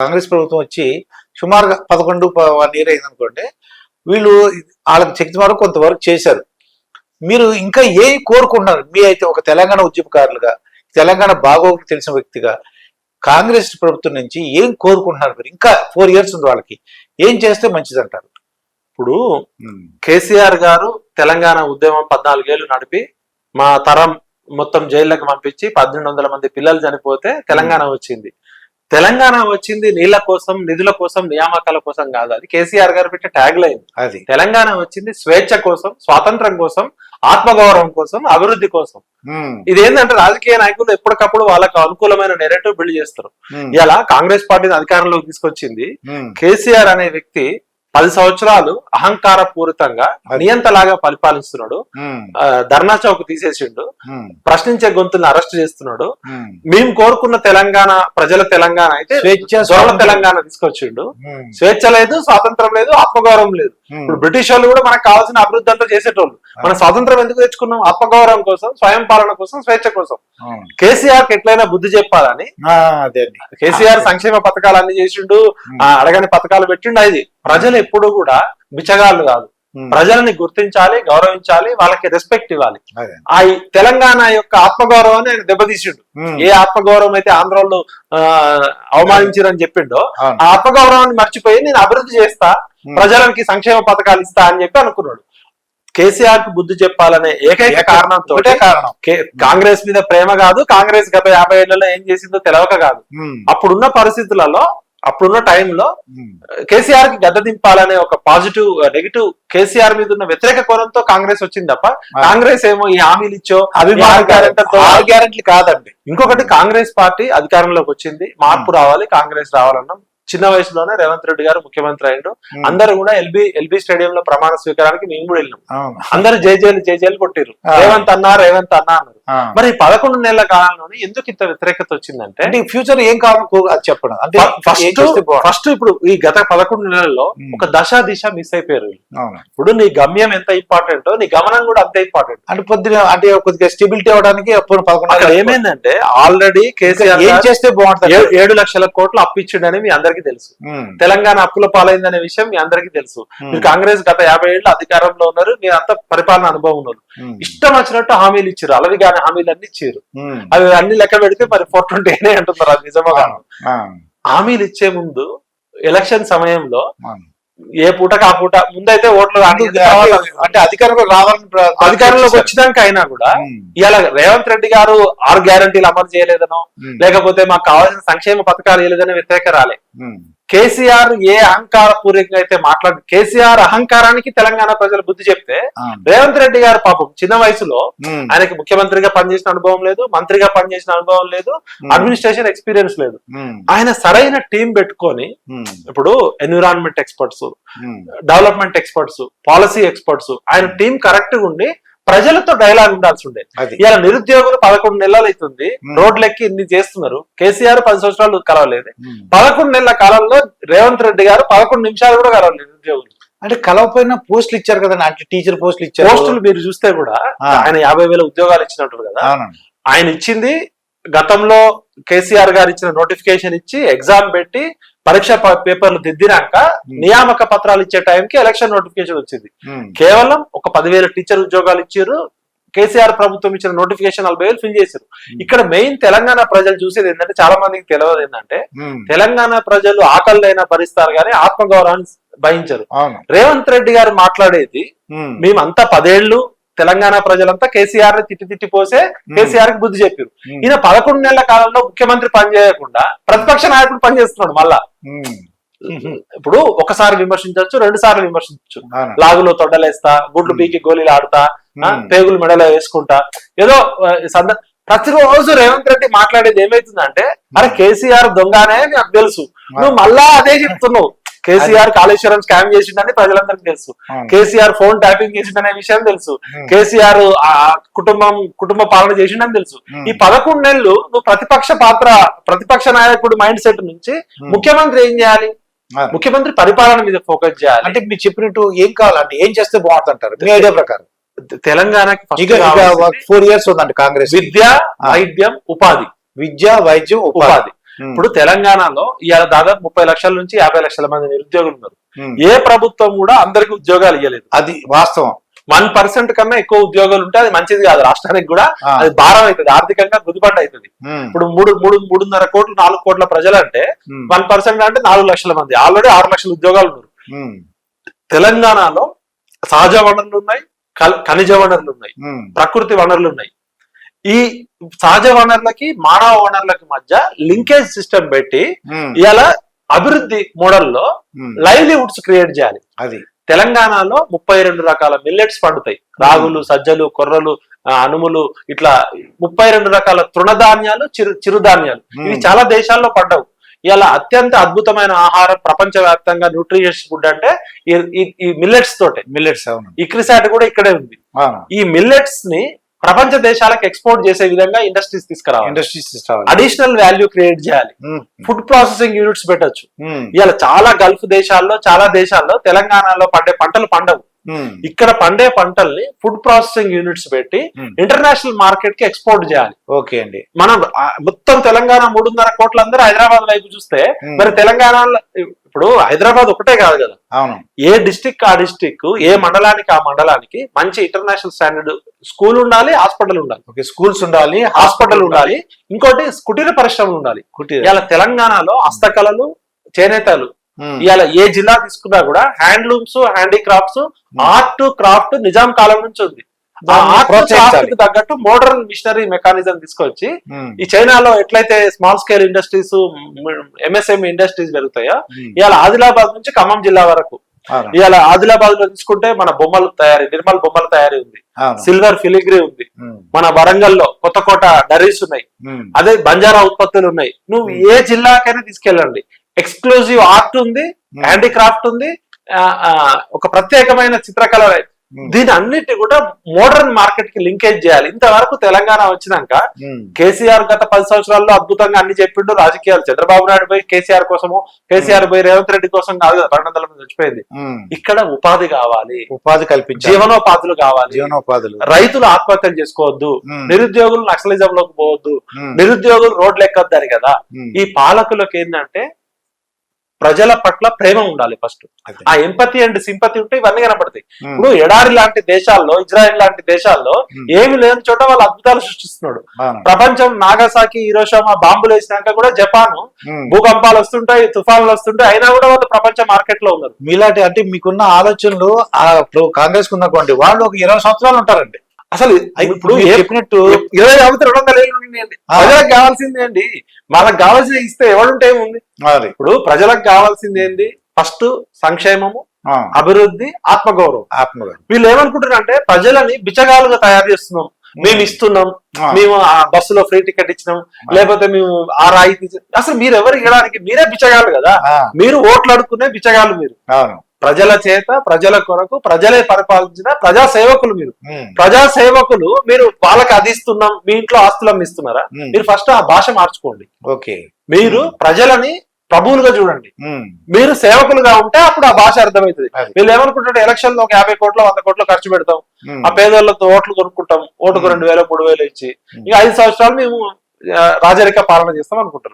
కాంగ్రెస్ ప్రభుత్వం వచ్చి సుమారుగా పదకొండు వన్ ఇయర్ అయింది అనుకోండి వీళ్ళు వాళ్ళకి శక్తి వరకు కొంతవరకు చేశారు. మీరు ఇంకా ఏం కోరుకుంటున్నారు? మీ అయితే ఒక తెలంగాణ ఉద్యమకారులుగా తెలంగాణ బాగోగులు తెలిసిన వ్యక్తిగా కాంగ్రెస్ ప్రభుత్వం నుంచి ఏం కోరుకుంటున్నారు మీరు? ఇంకా ఫోర్ ఇయర్స్ ఉంది వాళ్ళకి. ఏం చేస్తే మంచిది అంటారు ఇప్పుడు కేసీఆర్ గారు తెలంగాణ ఉద్యమం పద్నాలుగేళ్ళు నడిపి మా తరం మొత్తం జైళ్ళకి పంపించి పద్దెనిమిది వందల మంది పిల్లలు చనిపోతే తెలంగాణ వచ్చింది. తెలంగాణ వచ్చింది నీళ్ళ కోసం నిధుల కోసం నియామకాల కోసం కాదు. అది కేసీఆర్ గారు పెట్టే ట్యాగ్ లైన్. అది. తెలంగాణ వచ్చింది స్వేచ్ఛ కోసం స్వాతంత్రం కోసం ఆత్మగౌరవం కోసం అభివృద్ధి కోసం. ఇదేంటంటే రాజకీయ నాయకులు ఎప్పటికప్పుడు వాళ్ళకు అనుకూలమైన నెరేటివ్ బిల్డ్ చేస్తారు. ఇలా కాంగ్రెస్ పార్టీని అధికారంలోకి తీసుకొచ్చింది కేసీఆర్ అనే వ్యక్తి పది సంవత్సరాలు అహంకార పూరితంగా. నియంతలాగా పరిపాలిస్తున్నాడు. ధర్నా చౌక్ తీసేసిండు. ప్రశ్నించే గొంతుల్ని అరెస్ట్ చేస్తున్నాడు. మేము. కోరుకున్న తెలంగాణ ప్రజల తెలంగాణ అయితే స్వేచ్ఛ. తెలంగాణ తీసుకొచ్చిండు. స్వేచ్ఛ లేదు స్వాతంత్రం లేదు ఆత్మగౌరవం లేదు. ఇప్పుడు బ్రిటిష్ వాళ్ళు కూడా మనకు కావాల్సిన అభివృద్ధి అంతా చేసేటోళ్ళు. మన స్వాతంత్రం ఎందుకు తెచ్చుకున్నాం? ఆత్మగౌరవం కోసం స్వయం పాలన కోసం స్వేచ్ఛ కోసం. కేసీఆర్కి ఎట్లయినా బుద్ధి చెప్పాలని కేసీఆర్ సంక్షేమ పథకాలు అన్ని చేసిండు. అడగని పథకాలు పెట్టిండు. అది ప్రజలు ఎప్పుడు కూడా బిచ్చగాళ్ళు కాదు. ప్రజల్ని గుర్తించాలి గౌరవించాలి వాళ్ళకి రెస్పెక్ట్ ఇవ్వాలి. ఆ తెలంగాణ యొక్క ఆత్మగౌరవాన్ని ఆయన దెబ్బతీసిండు. ఏ ఆత్మగౌరవం అయితే ఆంధ్రలో అవమానించారని చెప్పిండో. ఆ ఆత్మగౌరవాన్ని మర్చిపోయి నేను అభివృద్ధి చేస్తా. ప్రజలకి సంక్షేమ పథకాలు ఇస్తా అని చెప్పి అనుకున్నాడు. కేసీఆర్కు బుద్ధి చెప్పాలనే ఏకైక ఏక- కారణంతో కారణం. కాంగ్రెస్ మీద ప్రేమ కాదు కాంగ్రెస్ గత యాభై ఏళ్ళలో ఏం చేసిందో తెలవక కాదు. అప్పుడున్న పరిస్థితులలో అప్పుడున్న టైంలో కేసీఆర్కి గడ్డ దింపాలనే ఒక పాజిటివ్ నెగిటివ్ కేసీఆర్ మీద ఉన్న వ్యతిరేక కోణంతో కాంగ్రెస్ వచ్చింది తప్ప కాంగ్రెస్ ఏమో ఈ హామీలు ఇచ్చో ఆరు గ్యారెంటీలు కాదండి. ఇంకొకటి కాంగ్రెస్ పార్టీ అధికారంలోకి వచ్చింది. మార్పు రావాలి కాంగ్రెస్ రావాలన్నాం. చిన్న వయసులోనే రేవంత్ రెడ్డి గారు ముఖ్యమంత్రి ఉమ్, అందరూ కూడా ఎల్బి ఎల్బి స్టేడియం లో ప్రమాణ స్వీకారానికి మేము కూడా వెళ్ళినాం. అందరూ జేజేలు జేజేలు కొట్టిరు. రేవంత్ అన్నా రేవంత్ అన్నా అన్నారు. మరి పదకొండు నెలల కాలంలోనే ఎందుకు ఇంత వ్యతిరేకత వచ్చిందంటే అంటే ఫ్యూచర్ ఏం కావాలో కో- అది చెప్పండి. అంటే ఫస్ట్? ఫస్ట్ ఇప్పుడు ఈ గత పదకొండు నెలల్లో. ఒక దశ దిశ మిస్ అయిపోయారు. ఇప్పుడు నీ గమ్యం ఎంత ఇంపార్టెంట్ నీ గమనం కూడా అంతే ఇంపార్టెంట్. అంటే పొద్దున అంటే కొద్దిగా స్టెబిలిటీ అవడానికి పదకొండు ఏమైందంటే ఆల్రెడీ కేసీఆర్ ఏం చేస్తే బాగుంటుంది? ఏడు లక్షల కోట్లు అప్పిచ్చిండని మీ అందరికీ తెలుసు. తెలంగాణ అప్పుల పాలైందనే విషయం మీ అందరికీ తెలుసు. మీరు కాంగ్రెస్ గత యాభై ఏళ్ళు అధికారంలో ఉన్నారు మీరు అంతా పరిపాలన అనుభవం ఉన్నారు. ఇష్టం వచ్చినట్టు హామీలు ఇచ్చారు అలవి కానీ హామీలు అన్ని ఇచ్చారు. అవి అన్ని లెక్క పెడితే మరి ఫోర్ ట్వంటీ అంటున్నారు అది నిజమో కాదు. హామీలు ఇచ్చే ముందు ఎలక్షన్ సమయంలో. ఏ పూటకి ఆ పూట ముందైతే ఓట్లు అంటే అధికారంలో రావాలని అధికారంలోకి వచ్చినాక అయినా కూడా ఇలా రేవంత్ రెడ్డి గారు ఆరు గ్యారంటీలు అమలు చేయలేదనో లేకపోతే మాకు కావాల్సిన సంక్షేమ పథకాలు ఇవ్వలేదని వ్యతిరేక రాలే. కేసీఆర్ ఏ అహంకార పూర్వకంగా అయితే మాట్లాడు కేసీఆర్ అహంకారానికి తెలంగాణ ప్రజలు బుద్ధి చెప్తే. రేవంత్ రెడ్డి గారు పాపం చిన్న వయసులో ఆయనకి ముఖ్యమంత్రిగా పనిచేసిన అనుభవం లేదు మంత్రిగా పనిచేసిన అనుభవం లేదు అడ్మినిస్ట్రేషన్ ఎక్స్పీరియన్స్ లేదు. ఆయన సరైన టీం పెట్టుకొని ఇప్పుడు environment experts development experts policy experts ఆయన టీం కరెక్ట్గా ఉండి ప్రజలతో డైలాగ్ ఉండాల్సి ఉండే. ఇలా నిరుద్యోగులు పదకొండు నెలలు అవుతుంది. రోడ్లెక్కి ఇన్ని చేస్తున్నారు. కేసీఆర్ పది సంవత్సరాలు కలవలేదు. పదకొండు నెలల కాలంలో రేవంత్ రెడ్డి గారు పదకొండు నిమిషాలు కూడా కలవలేదు నిరుద్యోగులు. అంటే కలవపోయిన పోస్టులు ఇచ్చారు కదా అంటే టీచర్ పోస్టులు ఇచ్చారు. పోస్టులు మీరు చూస్తే కూడా. ఆయన యాభై వేల ఉద్యోగాలు ఇచ్చినట్టు కదా. ఆయన ఇచ్చింది గతంలో కేసీఆర్ గారు ఇచ్చిన నోటిఫికేషన్ ఇచ్చి ఎగ్జామ్ పెట్టి పరీక్ష పేపర్లు దిద్దినాక నియామక పత్రాలు ఇచ్చే టైంకి ఎలక్షన్ నోటిఫికేషన్ వచ్చింది. కేవలం ఒక పదివేల టీచర్ ఉద్యోగాలు ఇచ్చారు కేసీఆర్ ప్రభుత్వం ఇచ్చిన నోటిఫికేషన్ నలభై వేలు ఫిల్ చేశారు. ఇక్కడ మెయిన్ తెలంగాణ ప్రజలు చూసేది ఏంటంటే చాలా మందికి తెలియదు ఏంటంటే తెలంగాణ ప్రజలు ఆకలిదైనా భరిస్తారు కానీ ఆత్మగౌరవాన్ని భయించరు. రేవంత్ రెడ్డి గారు మాట్లాడేది మేమంతా పదేళ్ళు తెలంగాణ ప్రజలంతా కేసీఆర్ని తిట్టి తిట్టి పోసే కేసీఆర్కి బుద్ధి చెప్పారు. ఈయన పదకొండు నెలల కాలంలో ముఖ్యమంత్రి పనిచేయకుండా ప్రతిపక్ష నాయకుడు పనిచేస్తున్నాడు మళ్ళా. ఇప్పుడు ఒకసారి విమర్శించవచ్చు రెండు సార్లు విమర్శించవచ్చు. లాగులో తొడలేస్తా గుడ్లు. పీకి గోళీలు ఆడుతా. పేగులు మెడలో వేసుకుంటా. ఏదో సంద ప్రతిరోజు రేవంత్ రెడ్డి మాట్లాడేది ఏమైతుందంటే అరే కేసీఆర్ దొంగనే నాకు తెలుసు. నువ్వు మళ్ళా అదే చెప్తున్నావు. కేసీఆర్ కాళేశ్వరం స్కామ్ చేసిండని ప్రజలందరికీ తెలుసు. కేసీఆర్ ఫోన్ ట్యాపింగ్ చేసిండనే విషయం తెలుసు. కేసీఆర్ ఆ కుటుంబం కుటుంబ పాలన చేసిండని తెలుసు. ఈ పదకొండు నెలలు నువ్వు ప్రతిపక్ష పాత్ర ప్రతిపక్ష నాయకుడు మైండ్ సెట్ నుంచి ముఖ్యమంత్రి ఏం చేయాలి. ముఖ్యమంత్రి పరిపాలన మీద ఫోకస్ చేయాలి. అంటే మీరు చెప్పినట్టు ఏం కావాలంటే ఏం చేస్తే బాగుంటుంది అంటారు మీ ఐడియా ప్రకారం. తెలంగాణకి ఫోర్ ఇయర్స్ ఉందండి కాంగ్రెస్ విద్య వైద్యం ఉపాధి. విద్య వైద్యం ఉపాధి. ఇప్పుడు తెలంగాణలో ఇవాళ దాదాపు ముప్పై లక్షల నుంచి యాభై లక్షల మంది నిరుద్యోగులు ఉన్నారు. ఉమ్. ఏ ప్రభుత్వం కూడా అందరికి ఉద్యోగాలు ఇవ్వలేదు అది వాస్తవం. వన్ పర్సెంట్ కన్నా ఎక్కువ ఉద్యోగాలు ఉంటే అది మంచిది కాదు. రాష్ట్రానికి కూడా అది భారం అవుతుంది. ఆర్థికంగా గుదిబండ అవుతుంది. ఉమ్, ఇప్పుడు మూడు మూడు మూడున్నర కోట్లు నాలుగు కోట్ల ప్రజలు అంటే వన్ పర్సెంట్ అంటే నాలుగు లక్షల మంది. ఆల్రెడీ ఆరు లక్షల ఉద్యోగాలు ఉన్నారు. తెలంగాణలో సహజ వనరులు ఉన్నాయి ఖనిజ వనరులు ఉన్నాయి. ప్రకృతి వనరులు ఉన్నాయి. ఈ సహజ వనరులకి మానవ వనరులకి మధ్య లింకేజ్ సిస్టమ్ పెట్టి ఇవాళ అభివృద్ధి మోడల్లో ఉమ్. లైవ్లీవుడ్స్ క్రియేట్ చేయాలి. అది. తెలంగాణలో ముప్పై రెండు రకాల మిల్లెట్స్ పండుతాయి. రాగులు సజ్జలు కొర్రలు అనుములు ఇట్లా ముప్పై రెండు రకాల తృణధాన్యాలు చిరు చిరుధాన్యాలు. ఇవి చాలా దేశాల్లో పండవు. ఇలా అత్యంత అద్భుతమైన ఆహారం ప్రపంచ వ్యాప్తంగా న్యూట్రిషియస్ ఫుడ్ అంటే ఈ- మిల్లెట్స్ తోటే. మిల్లెట్స్ ఇక్రిసాట్ కూడా ఇక్కడే ఉంది. ఈ మిల్లెట్స్ని ప్రపంచ దేశాలకు ఎక్స్పోర్ట్ చేసే విధంగా ఇండస్ట్రీస్ తీసుకురావాలి. ఇండస్ట్రీస్ అడిషనల్ వాల్యూ క్రియేట్ చేయాలి. ఫుడ్ ప్రాసెసింగ్ యూనిట్స్ పెట్టొచ్చు. ఇవాళ చాలా గల్ఫ్ దేశాల్లో చాలా దేశాల్లో తెలంగాణలో పండే పంటలు పండవు. ఇక్కడ పండే పంటల్ని ఫుడ్ ప్రాసెసింగ్ యూనిట్స్ పెట్టి Hmm. ఇంటర్నేషనల్ మార్కెట్కి ఎక్స్పోర్ట్ చేయాలి. ఓకే అండి. మనం మొత్తం తెలంగాణ మూడున్నర కోట్లందరూ హైదరాబాద్ వైపు చూస్తే Hmm. మరి తెలంగాణలో ఇప్పుడు హైదరాబాద్ ఒకటే కాదు కదా. అవును. ఏ డిస్టిక్ ఆ డిస్టిక్ ఏ మండలానికి ఆ మండలానికి మంచి ఇంటర్నేషనల్ స్టాండర్డ్ స్కూల్ ఉండాలి హాస్పిటల్ ఉండాలి. ఓకే స్కూల్స్ ఉండాలి హాస్పిటల్ ఉండాలి. ఇంకోటి కుటీర పరిశ్రమలు ఉండాలి. కుటీర. ఇవాళ తెలంగాణలో హస్తకళలు చేనేతలు ఇవాళ ఏ జిల్లా తీసుకున్నా కూడా handlooms handicrafts art craft Nizam కాలం నుంచి ఉంది. తగ్గట్టు మోడర్న్ మిషనరీ మెకానిజం తీసుకొచ్చి ఉమ్, ఈ చైనాలో ఎట్లయితే small scale industries MSME industries పెరుగుతాయో ఇవాళ ఆదిలాబాద్ నుంచి ఖమ్మం జిల్లా వరకు. ఇవాళ ఆదిలాబాద్లో తీసుకుంటే మన బొమ్మలు తయారీ నిర్మల్ బొమ్మల తయారీ ఉంది. సిల్వర్ ఫిలిగ్రీ ఉంది. మన వరంగల్లో కొత్తకోట డరీస్ ఉన్నాయి. అదే బంజారా ఉత్పత్తులు ఉన్నాయి. నువ్వు ఏ జిల్లాకైనా తీసుకెళ్ళండి. ఎక్స్క్లూజివ్ ఆర్ట్ ఉంది హ్యాండీక్రాఫ్ట్ ఉంది ఆ, ఆ, ఒక ప్రత్యేకమైన చిత్రకళ ఉమ్, దీని అన్నిటి కూడా మోడర్న్ మార్కెట్కి లింకేజ్ చేయాలి. ఇంతవరకు తెలంగాణ వచ్చినాక ఉమ్, కేసీఆర్ గత పది సంవత్సరాల్లో అద్భుతంగా అన్ని చెప్పిండు. రాజకీయాలు చంద్రబాబు నాయుడు పోయి కేసీఆర్ కోసము కేసీఆర్ పోయి రేవంత్ రెడ్డి కోసం కాదు పన్నెండు వందల మంది చచ్చిపోయింది. ఇక్కడ ఉపాధి కావాలి. ఉపాధి కల్పించాలి. జీవనోపాధులు కావాలి. జీవనోపాధులు. రైతులు ఆత్మహత్యలు చేసుకోవద్దు. నిరుద్యోగులు నక్సలిజం లోకి పోవద్దు నిరుద్యోగులు రోడ్లు ఎక్కొద్దని కదా. ఈ పాలకులకు ఏంటంటే ప్రజల పట్ల ప్రేమ ఉండాలి ఫస్ట్. ఆ ఎంపతి అండ్ సింపతి ఉంటే ఇవన్నీ కనపడతాయి ఇప్పుడు ఎడారి లాంటి దేశాల్లో ఇజ్రాయెల్ లాంటి దేశాల్లో ఏమి లేని చోట వాళ్ళు అద్భుతాలు సృష్టిస్తున్నాడు. ప్రపంచం నాగసాకి హీరోషామా బాంబులు వేసినాక కూడా జపాన్. భూకంపాలు వస్తుంటాయి తుఫాన్లు వస్తుంటాయి అయినా కూడా వాళ్ళు ప్రపంచ మార్కెట్లో ఉన్నారు. మీలాంటి అంటే మీకున్న ఆలోచనలు కాంగ్రెస్ ఉన్నటువంటి వాళ్ళు ఒక ఇరవై సంవత్సరాలు ఉంటారండి. అసలు ఇప్పుడు చెప్పినట్టు ఇరవై కాబట్టి రెండు వందల ఏళ్ళు ఉన్నాయండి. ప్రజలకు కావాల్సింది ఏంటి? వాళ్ళకి కావాల్సింది ఇస్తే ఎవడుంటే ఏముంది? మరి ఇప్పుడు ప్రజలకు కావాల్సింది ఏంది ఫస్ట్ సంక్షేమము అభివృద్ధి ఆత్మగౌరవం. ఆత్మగా వీళ్ళు ఏమనుకుంటారంటే ప్రజలని బిచ్చగాలుగా తయారు చేస్తున్నాం. మేము. ఇస్తున్నాం. మేము ఆ బస్సులో ఫ్రీ టికెట్ ఇచ్చినాం. లేకపోతే మేము ఆ రాయితీ. అసలు మీరు ఎవరు ఇవ్వడానికి మీరే బిచ్చగాళ్ళు కదా? మీరు ఓట్లు అడుక్కునే బిచ్చగాళ్ళు మీరు. ప్రజల చేత ప్రజల కొరకు ప్రజలే పరిపాలించిన ప్రజా సేవకులు మీరు. ప్రజా సేవకులు మీరు వాళ్ళకి అది ఇస్తున్నాం మీ ఇంట్లో ఆస్తులు అమ్మిస్తున్నారా మీరు ఫస్ట్ ఆ భాష మార్చుకోండి. ఓకే. మీరు ప్రజలని ప్రభువులుగా చూడండి. మీరు సేవకులుగా ఉంటే అప్పుడు ఆ భాష అర్థమవుతుంది. వీళ్ళు ఏమనుకుంటారు ఎలక్షన్లో ఒక యాభై కోట్ల వంద కోట్లు ఖర్చు పెడతాం. ఆ పేదోళ్ళతో ఓట్లు కొనుక్కుంటాం. ఓటుకు. రెండు వేలు మూడు వేలు ఇచ్చి. ఇక ఐదు సంవత్సరాలు మేము రాజరిక పాలన చేస్తాం అనుకుంటారు